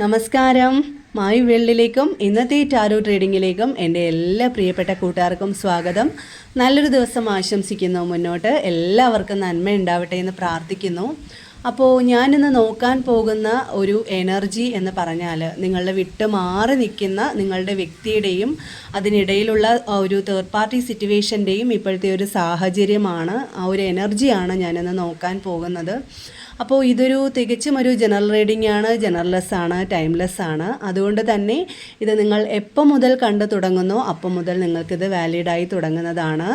നമസ്കാരം. മായി വേൾഡിലേക്കും ഇന്നത്തെ ടാരോ ട്രേഡിങ്ങിലേക്കും എന്റെ എല്ലാ പ്രിയപ്പെട്ട കൂട്ടുകാർക്കും സ്വാഗതം. നല്ലൊരു ദിവസം ആശംസിക്കുന്നു. മുന്നോട്ട് എല്ലാവർക്കും നന്മ ഉണ്ടാവട്ടെ എന്ന് പ്രാർത്ഥിക്കുന്നു. അപ്പോൾ ഞാനിന്ന് നോക്കാൻ പോകുന്ന ഒരു എനർജി എന്ന് പറഞ്ഞാൽ നിങ്ങളുടെ വിട്ട് മാറി നിൽക്കുന്ന നിങ്ങളുടെ വ്യക്തിയുടെയും അതിനിടയിലുള്ള ഒരു തേർഡ് പാർട്ടി സിറ്റുവേഷന്റെയും ഇപ്പോഴത്തെ ഒരു സാഹചര്യമാണ് ആ ഒരു എനർജിയാണ് ഞാനിന്ന് നോക്കാൻ പോകുന്നത്. അപ്പോൾ ഇതൊരു തികച്ചും ഒരു ജനറൽ റീഡിംഗ് ആണ് ജനറൽലെസ് ആണ് ടൈംലെസ് ആണ്. അതുകൊണ്ട് തന്നെ ഇത് നിങ്ങൾ എപ്പോൾ മുതൽ കണ്ടു തുടങ്ങുന്നോ അപ്പം മുതൽ നിങ്ങൾക്കിത് വാലിഡായി തുടങ്ങുന്നതാണ്.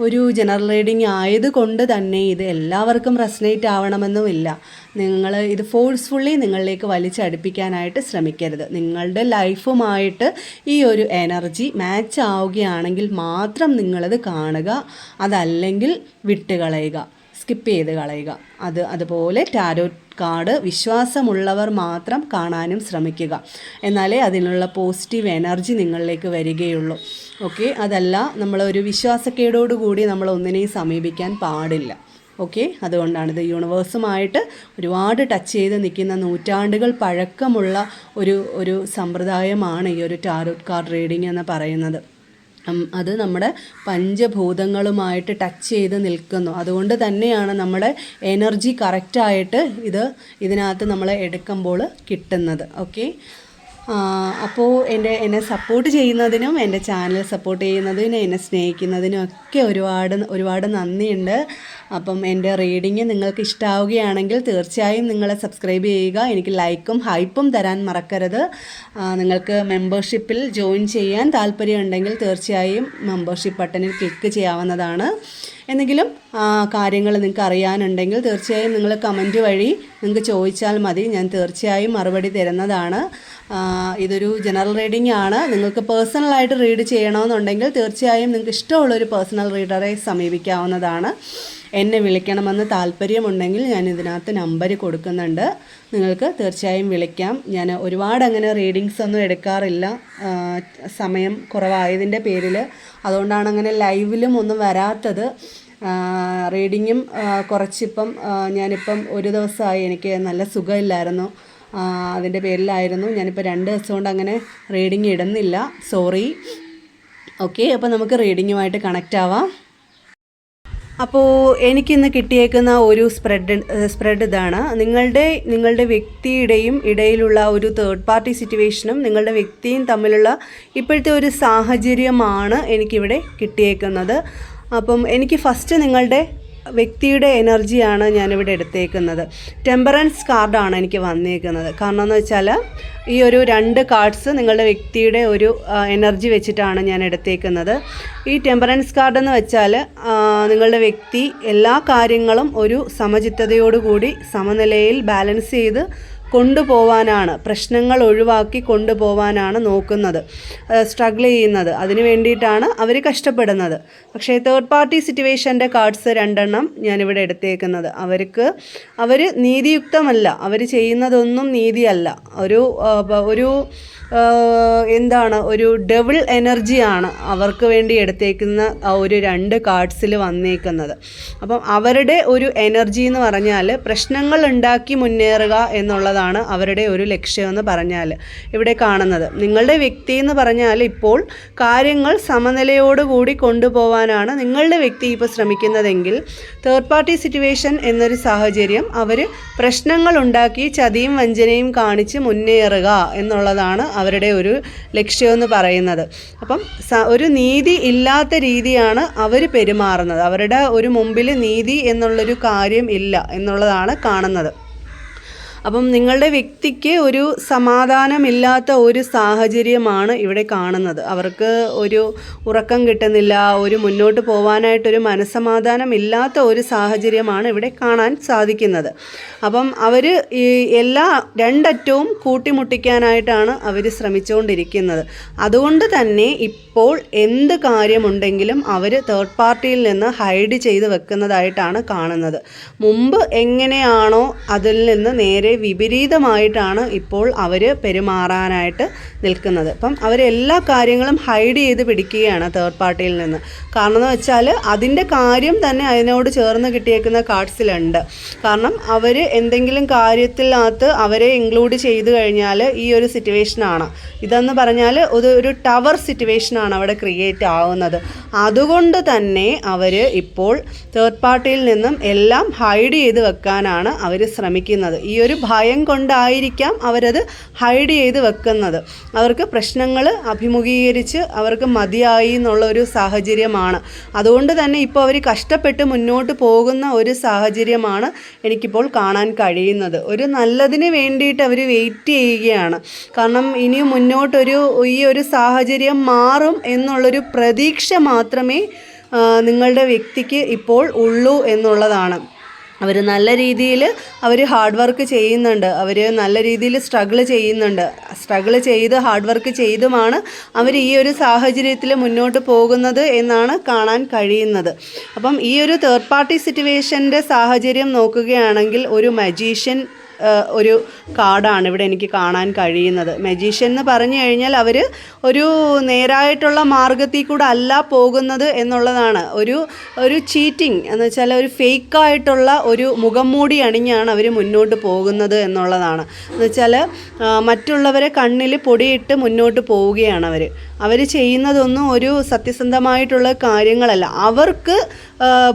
ഒരു ജനറൽ റീഡിംഗ് ആയതുകൊണ്ട് തന്നെ ഇത് എല്ലാവർക്കും റെസനേറ്റ് ആവണമെന്നുമില്ല നിങ്ങൾ ഇത് ഫോഴ്സ്ഫുള്ളി നിങ്ങളിലേക്ക് വലിച്ചടുപ്പിക്കാനായിട്ട് ശ്രമിക്കരുത്. നിങ്ങളുടെ ലൈഫുമായിട്ട് ഈ ഒരു എനർജി മാച്ച് ആവുകയാണെങ്കിൽ മാത്രം നിങ്ങളത് കാണുക അതല്ലെങ്കിൽ വിട്ടുകളയുക. സ്കിപ്പ് ചെയ്ത് കളയുക. അത് അതുപോലെ ടാരോ കാർഡ് വിശ്വാസമുള്ളവർ മാത്രം കാണാനും ശ്രമിക്കുക. എന്നാലേ അതിനുള്ള പോസിറ്റീവ് എനർജി നിങ്ങളിലേക്ക് വരികയുള്ളൂ. ഓക്കെ അതല്ല നമ്മളൊരു വിശ്വാസക്കേടോടുകൂടി നമ്മൾ ഒന്നിനെയും സമീപിക്കാൻ പാടില്ല. ഓക്കെ അതുകൊണ്ടാണ് ഇത് യൂണിവേഴ്സുമായിട്ട് ഒരുപാട് ടച്ച് ചെയ്ത് നിൽക്കുന്ന നൂറ്റാണ്ടുകൾ പഴക്കമുള്ള ഒരു ഒരു സമ്പ്രദായമാണ് ഈ ഒരു ടാരോട്ട് കാർഡ് റീഡിംഗ് എന്ന് പറയുന്നത്. അത് നമ്മുടെ പഞ്ചഭൂതങ്ങളുമായിട്ട് ടച്ച് ചെയ്ത് നിൽക്കുന്നു. അതുകൊണ്ട് തന്നെയാണ് നമ്മുടെ എനർജി കറക്റ്റായിട്ട് ഇത് ഇതിനകത്ത് നമ്മൾ എടുക്കുമ്പോൾ കിട്ടുന്നത്. ഓക്കെ അപ്പോൾ എന്റെ എന്നെ സപ്പോർട്ട് ചെയ്യുന്നതിനും എന്റെ ചാനൽ സപ്പോർട്ട് ചെയ്യുന്നതിനും എന്നെ സ്നേഹിക്കുന്നതിനും ഒക്കെ ഒരുപാട് ഒരുപാട് നന്ദിയുണ്ട്. അപ്പം എന്റെ റീഡിങ് നിങ്ങൾക്ക് ഇഷ്ടാവുകയാണെങ്കിൽ തീർച്ചയായും നിങ്ങൾ സബ്സ്ക്രൈബ് ചെയ്യുക. എനിക്ക് ലൈക്കും ഹൈപ്പും തരാൻ മറക്കരുത്. നിങ്ങൾക്ക് മെമ്പർഷിപ്പിൽ ജോയിൻ ചെയ്യാൻ താല്പര്യമുണ്ടെങ്കിൽ തീർച്ചയായും മെമ്പർഷിപ്പ് ബട്ടണിൽ ക്ലിക്ക് ചെയ്യാവുന്നതാണ്. എന്തെങ്കിലും കാര്യങ്ങൾ നിങ്ങൾക്ക് അറിയാനുണ്ടെങ്കിൽ തീർച്ചയായും നിങ്ങൾ കമന്റ് വഴി നിങ്ങൾക്ക് ചോദിച്ചാൽ മതി. ഞാൻ തീർച്ചയായും മറുപടി തരുന്നതാണ്. ഇതൊരു ജനറൽ റീഡിംഗ് ആണ്. നിങ്ങൾക്ക് പേഴ്സണലായിട്ട് റീഡ് ചെയ്യണമെന്നുണ്ടെങ്കിൽ തീർച്ചയായും നിങ്ങൾക്ക് ഇഷ്ടമുള്ളൊരു പേഴ്സണൽ റീഡറെ സമീപിക്കാവുന്നതാണ്. എന്നെ വിളിക്കണമെന്ന് താല്പര്യമുണ്ടെങ്കിൽ ഞാൻ ഇതിനകത്ത് നമ്പർ കൊടുക്കുന്നുണ്ട്. നിങ്ങൾക്ക് തീർച്ചയായും വിളിക്കാം. ഞാൻ ഒരുപാട് അങ്ങനെ റീഡിങ്സ് ഒന്നും എടുക്കാറില്ല. സമയം കുറവായതിന്റെ പേരിൽ അതുകൊണ്ടാണ് അങ്ങനെ ലൈവിലും ഒന്നും വരാത്തത്. റീഡിങ്ങും കുറച്ചിപ്പം ഞാനിപ്പം ഒരു ദിവസമായി എനിക്ക് നല്ല സുഖമില്ലായിരുന്നു. അതിന്റെ പേരിലായിരുന്നു. ഞാനിപ്പോൾ രണ്ട് ദിവസം കൊണ്ട് അങ്ങനെ റീഡിങ് ഇടുന്നില്ല. സോറി ഓക്കെ അപ്പോൾ നമുക്ക് റീഡിങ്ങുമായിട്ട് കണക്റ്റ് ആവാം. അപ്പോൾ എനിക്കിന്ന് കിട്ടിയേക്കുന്ന ഒരു സ്പ്രെഡ് സ്പ്രെഡ് ഇതാണ്. നിങ്ങളുടെ നിങ്ങളുടെ വ്യക്തിയുടെയും ഇടയിലുള്ള ഒരു തേർഡ് പാർട്ടി സിറ്റുവേഷനും നിങ്ങളുടെ വ്യക്തിയും തമ്മിലുള്ള ഇപ്പോഴത്തെ ഒരു സാഹചര്യമാണ് എനിക്കിവിടെ കിട്ടിയേക്കുന്നത്. അപ്പം എനിക്ക് ഫസ്റ്റ് നിങ്ങളുടെ വ്യക്തിയുടെ എനർജിയാണ് ഞാനിവിടെ എടുത്തേക്കുന്നത്. ടെമ്പറൻസ് കാർഡാണ് എനിക്ക് വന്നേക്കുന്നത്. കാരണം എന്ന് വെച്ചാൽ ഈ ഒരു രണ്ട് കാർഡ്സ് നിങ്ങളുടെ വ്യക്തിയുടെ ഒരു എനർജി വെച്ചിട്ടാണ് ഞാൻ എടുത്തേക്കുന്നത്. ഈ ടെമ്പറൻസ് കാർഡ് എന്ന് വെച്ചാൽ നിങ്ങളുടെ വ്യക്തി എല്ലാ കാര്യങ്ങളും ഒരു സമചിത്തതയോടുകൂടി സമനിലയിൽ ബാലൻസ് ചെയ്ത് കൊണ്ടുപോവാനാണ് പ്രശ്നങ്ങൾ ഒഴിവാക്കി കൊണ്ടുപോവാനാണ് നോക്കുന്നത് സ്ട്രഗിൾ ചെയ്യുന്നത്. അതിന് വേണ്ടിയിട്ടാണ് അവർ കഷ്ടപ്പെടുന്നത്. പക്ഷേ തേർഡ് പാർട്ടി സിറ്റുവേഷന്റെ കാർഡ്സ് രണ്ടെണ്ണം ഞാനിവിടെ എടുത്തേക്കുന്നത്. അവർക്ക് അവർ നീതിയുക്തമല്ല. അവർ ചെയ്യുന്നതൊന്നും നീതിയല്ല. ഒരു ഒരു എന്താണ് ഒരു ഡബിൾ എനർജിയാണ് അവർക്ക് വേണ്ടി എടുത്തേക്കുന്ന ആ ഒരു രണ്ട് കാർഡ്സിൽ വന്നേക്കുന്നത്. അപ്പം അവരുടെ ഒരു എനർജി എന്ന് പറഞ്ഞാൽ പ്രശ്നങ്ങൾ ഉണ്ടാക്കി മുന്നേറുക എന്നുള്ളതാണ് അവരുടെ ഒരു ലക്ഷ്യമെന്ന് പറഞ്ഞാൽ ഇവിടെ കാണുന്നത്. നിങ്ങളുടെ വ്യക്തി എന്ന് പറഞ്ഞാൽ ഇപ്പോൾ കാര്യങ്ങൾ സമനിലയോടുകൂടി കൊണ്ടുപോകാനാണ് നിങ്ങളുടെ വ്യക്തി ഇപ്പോൾ ശ്രമിക്കുന്നതെങ്കിൽ തേർഡ് പാർട്ടി സിറ്റുവേഷൻ എന്നൊരു സാഹചര്യം അവർ പ്രശ്നങ്ങൾ ഉണ്ടാക്കി ചതിയും വഞ്ചനയും കാണിച്ച് മുന്നേറുക എന്നുള്ളതാണ് അവരുടെ ഒരു ലക്ഷ്യമെന്ന് പറയുന്നത്. അപ്പം ഒരു നീതി ഇല്ലാത്ത രീതിയാണ് അവർ പെരുമാറുന്നത്. അവരുടെ ഒരു മുമ്പിൽ നീതി എന്നുള്ളൊരു കാര്യം ഇല്ല എന്നുള്ളതാണ് കാണുന്നത്. അപ്പം നിങ്ങളുടെ വ്യക്തിക്ക് ഒരു സമാധാനമില്ലാത്ത ഒരു സാഹചര്യമാണ് ഇവിടെ കാണുന്നത്. അവർക്ക് ഒരു ഉറക്കം കിട്ടുന്നില്ല ഒരു മുന്നോട്ട് പോകാനായിട്ടൊരു മനസ്സമാധാനം ഇല്ലാത്ത ഒരു സാഹചര്യമാണ് ഇവിടെ കാണാൻ സാധിക്കുന്നത്. അപ്പം അവർ ഈ എല്ലാ രണ്ടറ്റവും കൂട്ടിമുട്ടിക്കാനായിട്ടാണ് അവർ ശ്രമിച്ചുകൊണ്ടിരിക്കുന്നത് അതുകൊണ്ട് തന്നെ ഇപ്പോൾ എന്ത് കാര്യമുണ്ടെങ്കിലും അവർ തേർഡ് പാർട്ടിയിൽ നിന്ന് ഹൈഡ് ചെയ്ത് വെക്കുന്നതായിട്ടാണ് കാണുന്നത്. മുമ്പ് എങ്ങനെയാണോ അതിൽ നിന്ന് നേരെ നേരെ വിപരീതമായിട്ടാണ് ഇപ്പോൾ അവർ പെരുമാറാനായിട്ട് നിൽക്കുന്നത്. അപ്പം അവരെല്ലാ കാര്യങ്ങളും ഹൈഡ് ചെയ്ത് പിടിക്കുകയാണ് തേർഡ് പാർട്ടിയിൽ നിന്ന്. കാരണം എന്ന് വെച്ചാൽ അതിന്റെ കാര്യം തന്നെ അതിനോട് ചേർന്ന് കിട്ടിയേക്കുന്ന കാർഡ്സിലുണ്ട്. കാരണം അവർ എന്തെങ്കിലും കാര്യത്തിനകത്ത് അവരെ ഇൻക്ലൂഡ് ചെയ്ത് കഴിഞ്ഞാൽ ഈ ഒരു സിറ്റുവേഷനാണ് ഇതെന്ന് പറഞ്ഞാൽ ഒരു ഒരു ടവർ സിറ്റുവേഷനാണ് അവിടെ ക്രിയേറ്റ് ആവുന്നത്. അതുകൊണ്ട് തന്നെ അവർ ഇപ്പോൾ തേർഡ് പാർട്ടിയിൽ നിന്നും എല്ലാം ഹൈഡ് ചെയ്ത് വെക്കാനാണ് അവർ ശ്രമിക്കുന്നത്. ഈ ഒരു ഭയം കൊണ്ടായിരിക്കാം അവരത് ഹൈഡ് ചെയ്ത് വെക്കുന്നത്. അവർക്ക് പ്രശ്നങ്ങൾ അഭിമുഖീകരിച്ച് അവർക്ക് മതിയായി എന്നുള്ള ഒരു സാഹചര്യമാണ്. അതുകൊണ്ട് തന്നെ ഇപ്പോൾ അവർ കഷ്ടപ്പെട്ട് മുന്നോട്ട് പോകുന്ന ഒരു സാഹചര്യമാണ് എനിക്കിപ്പോൾ കാണാൻ കഴിയുന്നത്. ഒരു നല്ലതിന് വേണ്ടിയിട്ട് അവർ വെയിറ്റ് ചെയ്യുകയാണ്. കാരണം ഇനി മുന്നോട്ടൊരു ഈ ഒരു സാഹചര്യം മാറും എന്നുള്ളൊരു പ്രതീക്ഷ മാത്രമേ നിങ്ങളുടെ വ്യക്തിക്ക് ഇപ്പോൾ ഉള്ളൂ എന്നുള്ളതാണ്. അവർ നല്ല രീതിയിൽ അവർ ഹാർഡ് വർക്ക് ചെയ്യുന്നുണ്ട്. അവർ നല്ല രീതിയിൽ സ്ട്രഗിൾ ചെയ്യുന്നുണ്ട്. സ്ട്രഗിൾ ചെയ്ത് ഹാർഡ് വർക്ക് ചെയ്തുമാണ് അവർ ഈ ഒരു സാഹചര്യത്തിൽ മുന്നോട്ട് പോകുന്നത് എന്നാണ് കാണാൻ കഴിയുന്നത്. അപ്പം ഈ ഒരു തേർഡ് പാർട്ടി സിറ്റുവേഷന്റെ സാഹചര്യം നോക്കുകയാണെങ്കിൽ ഒരു മജീഷ്യൻ ഒരു കാർഡാണ് ഇവിടെ എനിക്ക് കാണാൻ കഴിയുന്നത്. മജീഷ്യൻ എന്ന് പറഞ്ഞു കഴിഞ്ഞാൽ അവർ ഒരു നേരായിട്ടുള്ള മാർഗത്തിൽ കൂടെ അല്ല പോകുന്നത് എന്നുള്ളതാണ്. ഒരു ഒരു ചീറ്റിംഗ് എന്ന് വെച്ചാൽ ഒരു ഫേക്കായിട്ടുള്ള ഒരു മുഖം മൂടി അണിഞ്ഞാണ് അവർ മുന്നോട്ട് പോകുന്നത് എന്നുള്ളതാണ്. എന്ന് വെച്ചാൽ മറ്റുള്ളവരെ കണ്ണിൽ പൊടിയിട്ട് മുന്നോട്ട് പോവുകയാണ് അവർ അവർ ചെയ്യുന്നതൊന്നും ഒരു സത്യസന്ധമായിട്ടുള്ള കാര്യങ്ങളല്ല. അവർക്ക്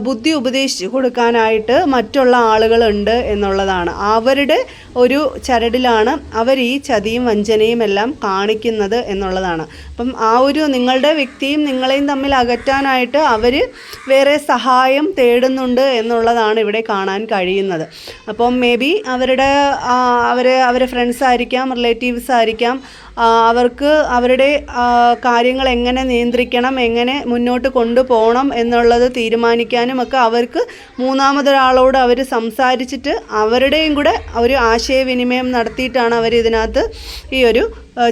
ബുദ്ധി ഉപദേശിച്ച് കൊടുക്കാനായിട്ട് മറ്റുള്ള ആളുകളുണ്ട് എന്നുള്ളതാണ്. അവരുടെ ഒരു ചരടിലാണ് അവർ ഈ ചതിയും വഞ്ചനയും എല്ലാം കാണിക്കുന്നത് എന്നുള്ളതാണ്. അപ്പം ആ ഒരു നിങ്ങളുടെ വ്യക്തിയും നിങ്ങളെയും തമ്മിൽ അകറ്റാനായിട്ട് അവർ വേറെ സഹായം തേടുന്നുണ്ട് എന്നുള്ളതാണ് ഇവിടെ കാണാൻ കഴിയുന്നത്. അപ്പം മേ ബി അവരുടെ അവർ അവരെ ഫ്രണ്ട്സ് ആയിരിക്കാം റിലേറ്റീവ്സ് ആയിരിക്കാം അവർക്ക് അവരുടെ കാര്യങ്ങൾ എങ്ങനെ നിയന്ത്രിക്കണം എങ്ങനെ മുന്നോട്ട് കൊണ്ടുപോകണം എന്നുള്ളത് തീരുമാനിക്കാനും ഒക്കെ അവർക്ക് മൂന്നാമതൊരാളോട് അവർ സംസാരിച്ചിട്ട് അവരുടെയും കൂടെ ഒരു ആശയവിനിമയം നടത്തിയിട്ടാണ് അവർ ഇതിനകത്ത് ഈ ഒരു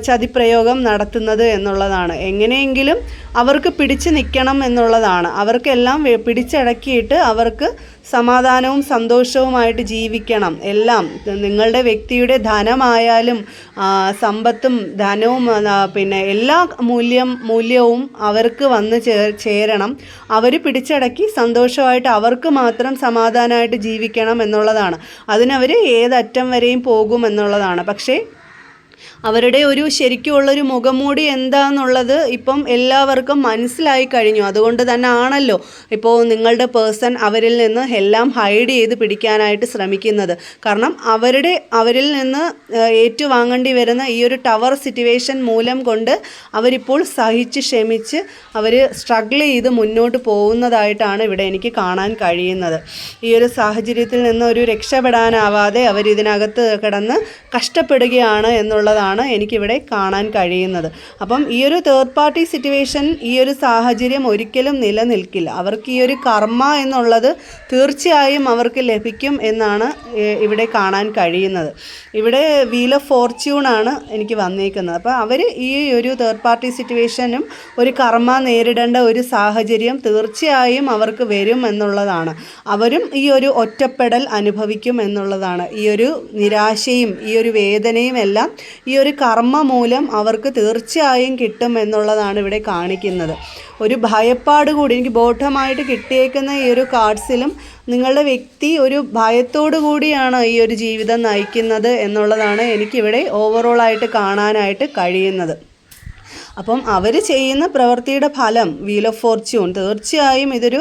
ചതിപ്രയോഗം നടത്തുന്നത് എന്നുള്ളതാണ്. എങ്ങനെയെങ്കിലും അവർക്ക് പിടിച്ചു നിൽക്കണം എന്നുള്ളതാണ്. അവർക്കെല്ലാം പിടിച്ചടക്കിയിട്ട് അവർക്ക് സമാധാനവും സന്തോഷവുമായിട്ട് ജീവിക്കണം. എല്ലാം നിങ്ങളുടെ വ്യക്തിയുടെ ധനമായാലും സമ്പത്തും ധനവും പിന്നെ എല്ലാ മൂല്യം മൂല്യവും അവർക്ക് വന്ന് ചേ ചേരണം. അവർ പിടിച്ചടക്കി സന്തോഷമായിട്ട് അവർക്ക് മാത്രം സമാധാനമായിട്ട് ജീവിക്കണം എന്നുള്ളതാണ്. അതിനവർ ഏതറ്റം വരെയും പോകും എന്നുള്ളതാണ്. പക്ഷേ അവരുടെ ഒരു ശരിക്കുമുള്ളൊരു മുഖംമൂടി എന്താന്നുള്ളത് ഇപ്പം എല്ലാവർക്കും മനസ്സിലായി കഴിഞ്ഞു. അതുകൊണ്ട് തന്നെ ആണല്ലോ ഇപ്പോൾ നിങ്ങളുടെ പേഴ്സൺ അവരിൽ നിന്ന് എല്ലാം ഹൈഡ് ചെയ്ത് പിടിക്കാനായിട്ട് ശ്രമിക്കുന്നത്. കാരണം അവരുടെ അവരിൽ നിന്ന് ഏറ്റുവാങ്ങേണ്ടി വരുന്ന ഈ ഒരു ടവർ സിറ്റുവേഷൻ മൂലം കൊണ്ട് അവരിപ്പോൾ സഹിച്ച് ക്ഷമിച്ച് അവർ സ്ട്രഗിൾ ചെയ്ത് മുന്നോട്ട് പോകുന്നതായിട്ടാണ് ഇവിടെ എനിക്ക് കാണാൻ കഴിയുന്നത്. ഈ ഒരു സാഹചര്യത്തിൽ നിന്ന് ഒരു രക്ഷപ്പെടാനാവാതെ അവരിതിനകത്ത് കിടന്ന് കഷ്ടപ്പെടുകയാണ് എന്നുള്ളതാണ് എനിക്കിവിടെ കാണാൻ കഴിയുന്നത്. അപ്പം ഈ ഒരു തേർഡ് പാർട്ടി സിറ്റുവേഷൻ ഈ ഒരു സാഹചര്യം ഒരിക്കലും നിലനിൽക്കില്ല. അവർക്ക് ഈ ഒരു കർമ്മ എന്നുള്ളത് തീർച്ചയായും അവർക്ക് ലഭിക്കും എന്നാണ് ഇവിടെ കാണാൻ കഴിയുന്നത്. ഇവിടെ വീൽ ഓഫ് ഫോർച്യൂണാണ് എനിക്ക് വന്നേക്കുന്നത്. അപ്പോൾ അവർ ഈ ഒരു തേർഡ് പാർട്ടി സിറ്റുവേഷനും ഒരു കർമ്മ നേരിടേണ്ട ഒരു സാഹചര്യം തീർച്ചയായും അവർക്ക് വരും എന്നുള്ളതാണ്. അവരും ഈ ഒരു ഒറ്റപ്പെടൽ അനുഭവിക്കും എന്നുള്ളതാണ്. ഈ ഒരു നിരാശയും ഈ ഒരു വേദനയും എല്ലാം ഈ ഒരു കർമ്മ മൂലം അവർക്ക് തീർച്ചയായും കിട്ടും എന്നുള്ളതാണ് ഇവിടെ കാണിക്കുന്നത്. ഒരു ഭയപ്പാട് കൂടി എനിക്ക് ബോധമായിട്ട് കിട്ടിയേക്കുന്ന ഈ ഒരു കാർഡ്സിലും നിങ്ങളുടെ വ്യക്തി ഒരു ഭയത്തോടു കൂടിയാണ് ഈ ഒരു ജീവിതം നയിക്കുന്നത് എന്നുള്ളതാണ് എനിക്കിവിടെ ഓവറോളായിട്ട് കാണാനായിട്ട് കഴിയുന്നത്. അപ്പം അവർ ചെയ്യുന്ന പ്രവൃത്തിയുടെ ഫലം വീൽ ഓഫ് ഫോർച്യൂൺ തീർച്ചയായും ഇതൊരു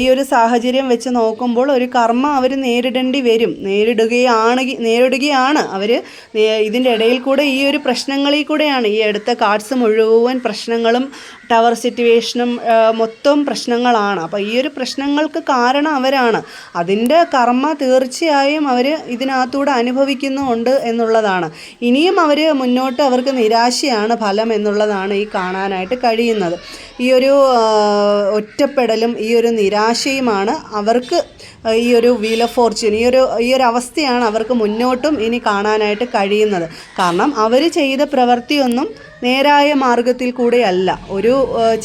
ഈ ഒരു സാഹചര്യം വെച്ച് നോക്കുമ്പോൾ ഒരു കർമ്മ അവർ നേരിടേണ്ടി വരും. നേരിടുകയാണെങ്കിൽ നേരിടുകയാണ് അവർ ഇതിന്റെ ഇടയിൽ കൂടെ ഈ ഒരു പ്രശ്നങ്ങളിൽ കൂടെയാണ് ഈ അടുത്ത കാർഡ്സ് മുഴുവൻ പ്രശ്നങ്ങളും ടവർ സിറ്റുവേഷനും മൊത്തം പ്രശ്നങ്ങളാണ്. അപ്പോൾ ഈ ഒരു പ്രശ്നങ്ങൾക്ക് കാരണം അവരാണ്. അതിന്റെ കർമ്മ തീർച്ചയായും അവർ ഇതിനകത്തൂടെ അനുഭവിക്കുന്നുണ്ട് എന്നുള്ളതാണ്. ഇനിയും അവർ മുന്നോട്ട് അവർക്ക് നിരാശയാണ് ഫലം എന്നുള്ളതാണ് ഈ കാണാനായിട്ട് കഴിയുന്നത്. ഈ ഒരു ഒറ്റപ്പെടലും ഈ ഒരു നിരാശയുമാണ് അവർക്ക് ഈ ഒരു വീൽ ഓഫ് ഫോർച്യൂൺ ഈ ഒരു ഈ ഒരു അവസ്ഥയാണ് അവർക്ക് മുന്നോട്ടും ഇനി കാണാനായിട്ട് കഴിയുന്നത്. കാരണം അവർ ചെയ്ത പ്രവൃത്തിയൊന്നും നേരായ മാർഗത്തിൽ കൂടെയല്ല. ഒരു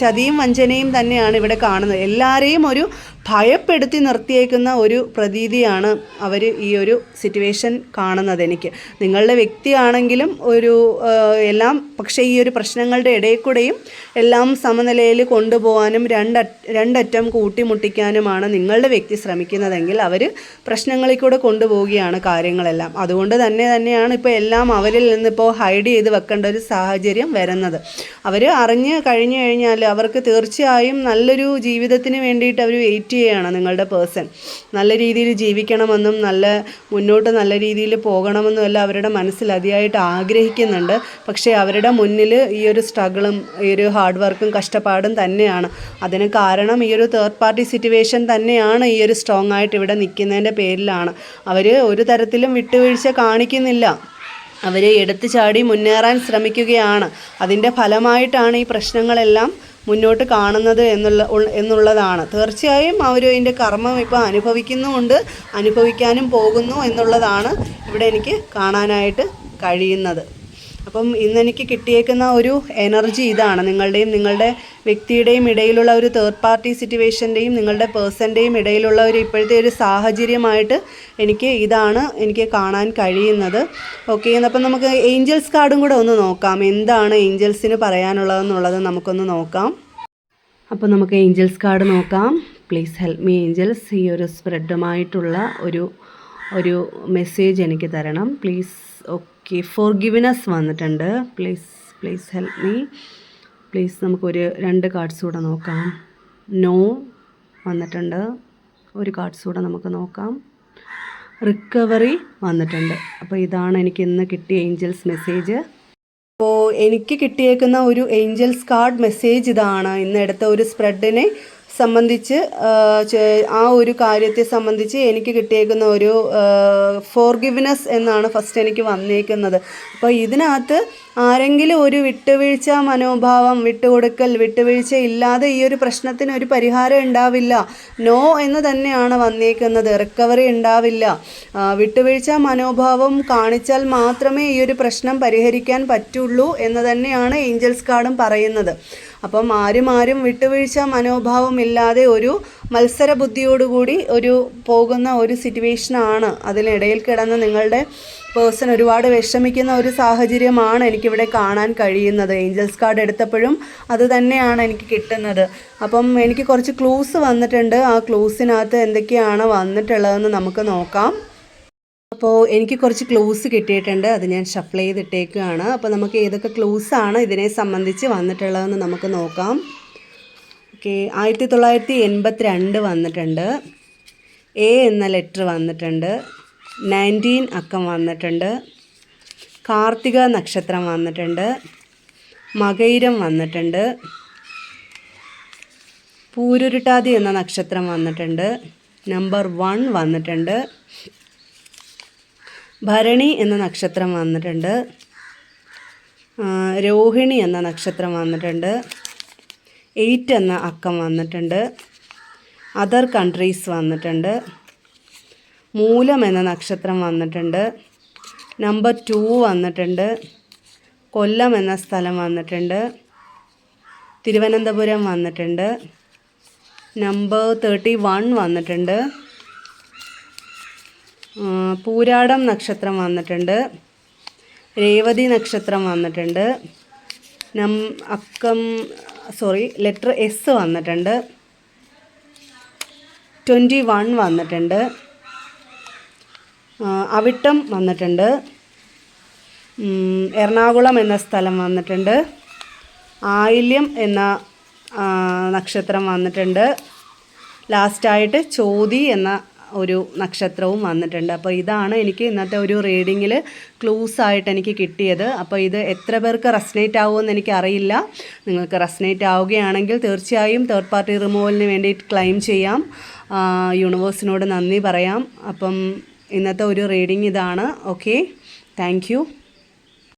ചതിയും വഞ്ചനയും തന്നെയാണ് ഇവിടെ കാണുന്നത്. എല്ലാവരെയും ഒരു ഭയപ്പെടുത്തി നിർത്തിയേക്കുന്ന ഒരു പ്രതീതിയാണ് അവർ ഈ ഒരു സിറ്റുവേഷൻ കാണുന്നത് എനിക്ക്. നിങ്ങളുടെ വ്യക്തിയാണെങ്കിലും ഒരു എല്ലാം പക്ഷേ ഈ ഒരു പ്രശ്നങ്ങളുടെ ഇടയിൽ കൂടെയും എല്ലാം സമനിലയിൽ കൊണ്ടുപോകാനും രണ്ട രണ്ടറ്റം കൂട്ടിമുട്ടിക്കാനുമാണ് നിങ്ങളുടെ വ്യക്തി ശ്രമിക്കുന്നതെങ്കിൽ അവർ പ്രശ്നങ്ങളിൽ കൂടെ കൊണ്ടുപോവുകയാണ് കാര്യങ്ങളെല്ലാം. അതുകൊണ്ട് തന്നെ തന്നെയാണ് ഇപ്പോൾ എല്ലാം അവരിൽ നിന്നിപ്പോൾ ഹൈഡ് ചെയ്ത് വെക്കേണ്ട ഒരു സാഹചര്യം വരുന്നത്. അവർ അറിഞ്ഞ് കഴിഞ്ഞു കഴിഞ്ഞാൽ അവർക്ക് തീർച്ചയായും നല്ലൊരു ജീവിതത്തിന് വേണ്ടിയിട്ട് അവർ വെയിറ്റ് ചെയ്യുകയാണ് നിങ്ങളുടെ പേഴ്സൺ നല്ല രീതിയിൽ ജീവിക്കണമെന്നും നല്ല മുന്നോട്ട് നല്ല രീതിയിൽ പോകണമെന്നും എല്ലാം അവരുടെ മനസ്സിൽ അതിയായിട്ട് ആഗ്രഹിക്കുന്നുണ്ട്. പക്ഷേ അവരുടെ മുന്നിൽ ഈ ഒരു സ്ട്രഗിളും ഈ ഒരു ഹാർഡ് വർക്കും കഷ്ടപ്പാടും തന്നെയാണ്. അതിന് കാരണം ഈ ഒരു തേർഡ് പാർട്ടി സിറ്റുവേഷൻ തന്നെയാണ് ഈ ഒരു സ്ട്രോങ് ആയിട്ട് ഇവിടെ നിൽക്കുന്നതിന്റെ പേരിലാണ്. അവർ ഒരു തരത്തിലും വിട്ടുവീഴ്ച കാണിക്കുന്നില്ല. അവർ എടുത്തു ചാടി മുന്നേറാൻ ശ്രമിക്കുകയാണ്. അതിന്റെ ഫലമായിട്ടാണ് ഈ പ്രശ്നങ്ങളെല്ലാം മുന്നോട്ട് കാണുന്നത് എന്നുള്ള എന്നുള്ളതാണ്. തീർച്ചയായും അവർ ഇതിന്റെ കർമ്മം ഇപ്പോൾ അനുഭവിക്കുന്നുമുണ്ട്. അനുഭവിക്കാനും പോകുന്നു എന്നുള്ളതാണ് ഇവിടെ എനിക്ക് കാണാനായിട്ട് കഴിയുന്നത്. അപ്പം ഇന്ന് എനിക്ക് കിട്ടിയേക്കുന്ന ഒരു എനർജി ഇതാണ്. നിങ്ങളുടെയും നിങ്ങളുടെ വ്യക്തിയുടെയും ഇടയിലുള്ള ഒരു തേർഡ് പാർട്ടി സിറ്റുവേഷന്റെയും നിങ്ങളുടെ പേഴ്സന്റെയും ഇടയിലുള്ള ഒരു ഇപ്പോഴത്തെ ഒരു സാഹചര്യമായിട്ട് എനിക്ക് ഇതാണ് എനിക്ക് കാണാൻ കഴിയുന്നത്. ഓക്കെ അപ്പം നമുക്ക് ഏഞ്ചൽസ് കാർഡും കൂടെ ഒന്ന് നോക്കാം. എന്താണ് ഏഞ്ചൽസിന് പറയാനുള്ളതെന്നുള്ളത് നമുക്കൊന്ന് നോക്കാം. അപ്പോൾ നമുക്ക് ഏഞ്ചൽസ് കാർഡ് നോക്കാം. പ്ലീസ് ഹെൽപ്പ് മീ ഏഞ്ചൽസ് ഈ ഒരു സ്പ്രെഡുമായിട്ടുള്ള ഒരു ഒരു മെസ്സേജ് എനിക്ക് തരണം. പ്ലീസ് ഓക്കെ ഫോർ ഗിവിനസ് വന്നിട്ടുണ്ട്. Please please help me please നമുക്കൊരു രണ്ട് കാർഡ്സ് കൂടെ നോക്കാം. നോ വന്നിട്ടുണ്ട്. ഒരു കാർഡ്സ് കൂടെ നമുക്ക് നോക്കാം. റിക്കവറി വന്നിട്ടുണ്ട്. അപ്പോൾ ഇതാണ് എനിക്ക് ഇന്ന് കിട്ടിയ ഏഞ്ചൽസ് മെസ്സേജ് അപ്പോൾ എനിക്ക് കിട്ടിയേക്കുന്ന ഒരു ഏഞ്ചൽസ് കാർഡ് മെസ്സേജ് ഇതാണ്. ഇന്ന് എടുത്ത ഒരു സ്പ്രെഡിനെ സംബന്ധിച്ച് ആ, ഒരു കാര്യത്തെ സംബന്ധിച്ച് എനിക്ക് കിട്ടിയേക്കുന്ന ഒരു ഫോർഗിവ്നെസ് എന്നാണ് ഫസ്റ്റ് എനിക്ക് വന്നേക്കുന്നത്. അപ്പോൾ ഇതിനകത്ത് ആരെങ്കിലും ഒരു വിട്ടുവീഴ്ച മനോഭാവം വിട്ടുകൊടുക്കൽ വിട്ടുവീഴ്ച ഇല്ലാതെ ഈ ഒരു പ്രശ്നത്തിന് ഒരു പരിഹാരം ഉണ്ടാവില്ല. നോ എന്ന് തന്നെയാണ് വന്നേക്കുന്നത്. റിക്കവറി ഉണ്ടാവില്ല. വിട്ടുവീഴ്ച മനോഭാവം കാണിച്ചാൽ മാത്രമേ ഈ ഒരു പ്രശ്നം പരിഹരിക്കാൻ പറ്റുള്ളൂ എന്ന് തന്നെയാണ് ഏഞ്ചൽസ് കാർഡും പറയുന്നത്. അപ്പം ആരും ആരും വിട്ടുവീഴ്ച മനോഭാവമില്ലാതെ ഒരു മത്സര ബുദ്ധിയോടുകൂടി ഒരു പോകുന്ന ഒരു സിറ്റുവേഷനാണ് അതിനിടയിൽ കിടന്ന് നിങ്ങളുടെ പേഴ്സൺ ഒരുപാട് വിഷമിക്കുന്ന ഒരു സാഹചര്യമാണ് എനിക്കിവിടെ കാണാൻ കഴിയുന്നത്. ഏഞ്ചൽസ് കാർഡ് എടുത്തപ്പോഴും അത് തന്നെയാണ് എനിക്ക് കിട്ടുന്നത്. അപ്പം എനിക്ക് കുറച്ച് ക്ലൂസ് വന്നിട്ടുണ്ട്. ആ ക്ലൂസിനകത്ത് എന്തൊക്കെയാണ് വന്നിട്ടുള്ളതെന്ന് നമുക്ക് നോക്കാം. അപ്പോൾ എനിക്ക് കുറച്ച് ക്ലൂസ് കിട്ടിയിട്ടുണ്ട്. അത് ഞാൻ ഷഫിൾ ചെയ്തിട്ടേക്കുകയാണ് അപ്പോൾ നമുക്ക് ഏതൊക്കെ ക്ലൂസ് ആണ് ഇതിനെ സംബന്ധിച്ച് വന്നിട്ടുള്ളതെന്ന് നമുക്ക് നോക്കാം. ഓക്കെ ആയിരത്തി തൊള്ളായിരത്തി എൺപത്തി രണ്ട് വന്നിട്ടുണ്ട്. എ എന്ന ലെറ്റർ വന്നിട്ടുണ്ട്. നയന്റീൻ അക്കം വന്നിട്ടുണ്ട്. കാർത്തിക നക്ഷത്രം വന്നിട്ടുണ്ട്. മകൈരം വന്നിട്ടുണ്ട്. പൂരുരുട്ടാതി എന്ന നക്ഷത്രം വന്നിട്ടുണ്ട്. നമ്പർ വൺ വന്നിട്ടുണ്ട്. ഭരണി എന്ന നക്ഷത്രം വന്നിട്ടുണ്ട്. രോഹിണി എന്ന നക്ഷത്രം വന്നിട്ടുണ്ട്. എയ്റ്റ് എന്ന അക്കം വന്നിട്ടുണ്ട്. അതർ കൺട്രീസ് വന്നിട്ടുണ്ട്. മൂലം എന്ന നക്ഷത്രം വന്നിട്ടുണ്ട്. നമ്പർ ടു വന്നിട്ടുണ്ട്. കൊല്ലം എന്ന സ്ഥലം വന്നിട്ടുണ്ട്. തിരുവനന്തപുരം വന്നിട്ടുണ്ട്. നമ്പർ തേർട്ടി വൺ വന്നിട്ടുണ്ട്. പൂരാടം നക്ഷത്രം വന്നിട്ടുണ്ട്. രേവതി നക്ഷത്രം വന്നിട്ടുണ്ട്. നം അക്കം സോറി ലെറ്റർ എസ് വന്നിട്ടുണ്ട്. ട്വന്റി വൺ വന്നിട്ടുണ്ട് അവിട്ടം വന്നിട്ടുണ്ട്. എറണാകുളം എന്ന സ്ഥലം വന്നിട്ടുണ്ട്. ആയില്യം എന്ന നക്ഷത്രം വന്നിട്ടുണ്ട്. ലാസ്റ്റായിട്ട് ചോതി എന്ന ഒരു നക്ഷത്രവും വന്നിട്ടുണ്ട്. അപ്പോൾ ഇതാണ് എനിക്ക് ഇന്നത്തെ ഒരു റീഡിങ്ങിൽ ക്ലൂസ് ആയിട്ട് എനിക്ക് കിട്ടിയത്. അപ്പോൾ ഇത് എത്ര പേർക്ക് റെസ്നേറ്റ് ആവുമെന്ന് എനിക്കറിയില്ല. നിങ്ങൾക്ക് റെസ്നേറ്റ് ആവുകയാണെങ്കിൽ തീർച്ചയായും തേർഡ് പാർട്ടി റിമൂവലിന് വേണ്ടി ക്ലെയിം ചെയ്യാം. യൂണിവേഴ്സിനോട് നന്ദി പറയാം. അപ്പം ഇന്നത്തെ ഒരു റീഡിങ് ഇതാണ്. Okay thank